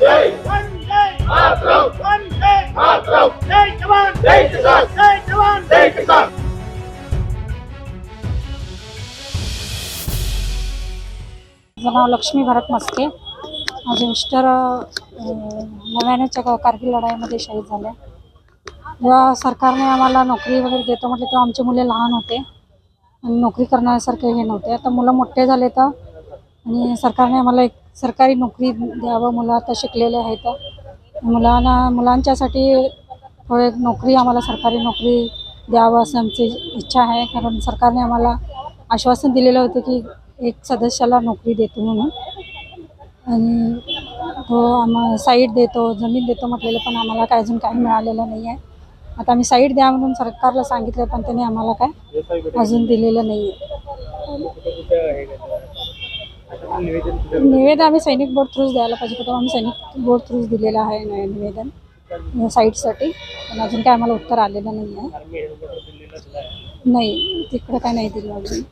जय मातरम वंदे मातरम जय जवान जय किसान जय जवान जय किसान माझं नाव लक्ष्मी भरत मस्के. माझे मिस्टर नव्याण्णवच्या कारगिल लढाईमध्ये शहीद झाले. जेव्हा सरकारने आम्हाला नोकरी वगैरे देतो म्हटलं तेव्हा आमचे मुले लहान होते. आणि नोकरी करण्यासारखे हे नव्हते. आता मुलं मोठे झाले तर आणि सरकारने आम्हाला एक सरकारी नोकरी द्यावं मुलं आता शिकलेले आहेत. मुलांना मुलांच्यासाठी थोडे नोकरी आम्हाला सरकारी नोकरी द्यावं असं आमची इच्छा आहे. कारण सरकारने आम्हाला आश्वासन दिलेलं होतं की एक सदस्याला नोकरी देतो म्हणून. आणि तो आम्हा साईट देतो जमीन देतो म्हटलेलं पण आम्हाला काय अजून काही मिळालेलं नाही आहे. आता आम्ही साईट द्या म्हणून सरकारला सांगितलं पण त्याने आम्हाला काय अजून दिलेलं नाही आहे? निवेदन आम्ही सैनिक बोर्ड थ्रूच द्यायला पाहिजे होतं. आम्ही सैनिक बोर्ड थ्रूच दिलेलं आहे निवेदन. साईटसाठी पण अजून काय आम्हाला उत्तर आलेलं नाही आहे नाही तिकडं काय नाही दिलं अजून.